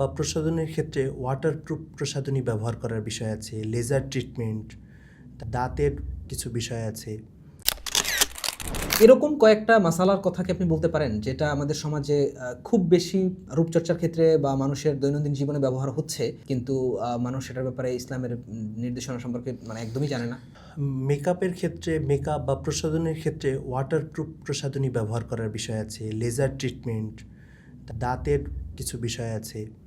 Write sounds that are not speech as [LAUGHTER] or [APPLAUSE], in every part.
বা প্রসাধনের ক্ষেত্রে ওয়াটারপ্রুফ প্রসাধনী ব্যবহার করার বিষয় আছে লেজার ট্রিটমেন্ট দাঁতের কিছু বিষয় আছে। এরকম কয়েকটা মাসালার কথা কি আপনি বলতে পারেন যেটা আমাদের সমাজে খুব বেশি রূপচর্চার ক্ষেত্রে বা মানুষের দৈনন্দিন জীবনে ব্যবহার হচ্ছে কিন্তু মানুষ সেটার ব্যাপারে ইসলামের নির্দেশনা সম্পর্কে মানে একদমই জানে না। মেকআপের ক্ষেত্রে মেকআপ বা প্রসাধনের ক্ষেত্রে ওয়াটারপ্রুফ প্রসাধনী ব্যবহার করার বিষয় আছে লেজার ট্রিটমেন্ট দাঁতের কিছু বিষয় আছে।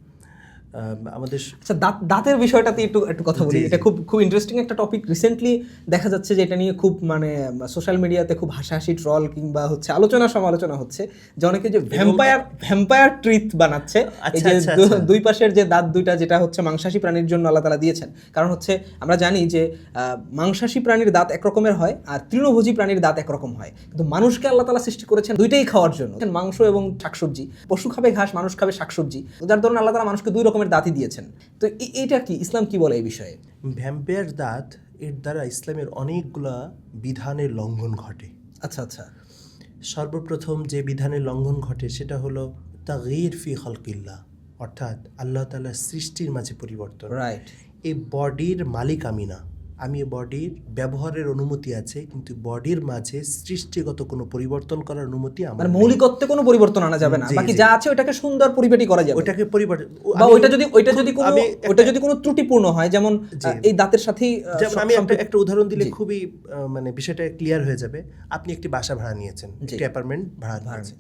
আমাদের আচ্ছা দাঁত দাঁতের বিষয়টাতে একটু একটু কথা বলি। এটা খুব খুব ইন্টারেস্টিং একটা টপিক রিসেন্টলি দেখা যাচ্ছে যে এটা নিয়ে খুব মানে সোশ্যাল মিডিয়াতে খুব হাসাহাসি ট্রল কিংবা হচ্ছে আলোচনা সমালোচনা হচ্ছে। যে অনেকে যে ভ্যাম্পায়ার ভ্যাম্পায়ার ট্রিথ বানাচ্ছে। এই আচ্ছা, যে আচ্ছা, আচ্ছা। দুই পাশের যে দাঁত দুইটা যেটা হচ্ছে মাংসাশী প্রাণীর জন্য আল্লাহ তালা দিয়েছেন। কারণ হচ্ছে আমরা জানি যে আহ, মাংসাশী প্রাণীর দাঁত একরকমের হয় আর তৃণভোজী প্রাণীর দাঁত একরকম হয়। কিন্তু মানুষকে আল্লাহ তালা সৃষ্টি করেছেন দুইটাই খাওয়ার জন্য। মাংস এবং শাকসবজি। পশু খাবে ঘাস মানুষ খাবে শাকসবজি। যার ধরুন আল্লাহ তালা মানুষকে দুই রকমের দাঁতই দিয়েছেন। তো এটা কি? ইসলাম কি বলে এই বিষয়ে? ভ্যাম্পায়ার দাঁত এর দ্বারা ইসলামের অনেকগুলা বিধানের লঙ্ঘন ঘটে। আচ্ছা আচ্ছা। সর্বপ্রথম যে বিধানের লঙ্ঘন ঘটে সেটা হলো তাগির ফি হলকিল্লা অর্থাৎ আল্লাহ তালার সৃষ্টির মাঝে পরিবর্তন। রাইট এই বডির মালিক আমি না আমি বডির ব্যবহারের অনুমতি আছে কিন্তু বডির মাঝে সৃষ্টিগত কোনো পরিবর্তন করার অনুমতি আমার মানে। মৌলিকত্বে কোনো পরিবর্তন আনা যাবে না। বাকি যা আছে ওটাকে সুন্দর পরিপাটি করা যাবে। ওটাকে পরিবর্তন বা ওইটা যদি ওইটা যদি কোনো ওইটা যদি কোনো ত্রুটিপূর্ণ হয় যেমন এই দাঁতের সাথেই যেমন আমি একটা একটা উদাহরণ দিলে খুবই মানে বিষয়টা ক্লিয়ার হয়ে যাবে। আপনি একটি বাসা ভাড়া নিয়েছেন। একটি অ্যাপার্টমেন্ট ভাড়া নিয়েছেন।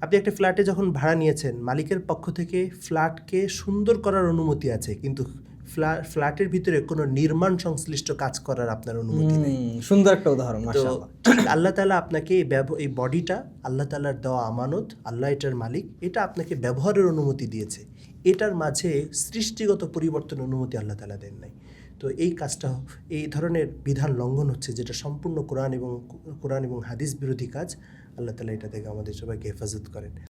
আপনি একটা ফ্ল্যাটে যখন ভাড়া নিয়েছেন মালিকের পক্ষ থেকে ফ্ল্যাটকে সুন্দর করার অনুমতি আছে কিন্তু ফ্ল্যাটের ভিতরে কোনো নির্মাণ সংশ্লিষ্ট কাজ করার আপনার অনুমতি নেই। সুন্দর একটা উদাহরণ তো [CLEARS THROAT] আল্লাহ তালা আপনাকে এই এই বডিটা আল্লাহ তালার দেওয়া আমানত আল্লাহ এটার মালিক এটা আপনাকে ব্যবহারের অনুমতি দিয়েছে। এটার মাঝে সৃষ্টিগত পরিবর্তন অনুমতি আল্লাহ তালা দেন নাই। তো এই কাজটা এই ধরনের বিধান লঙ্ঘন হচ্ছে যেটা সম্পূর্ণ কোরআন এবং কোরআন এবং হাদিস বিরোধী কাজ আল্লাহ তালা এটা থেকে আমাদের সবাইকে হেফাজত করেন।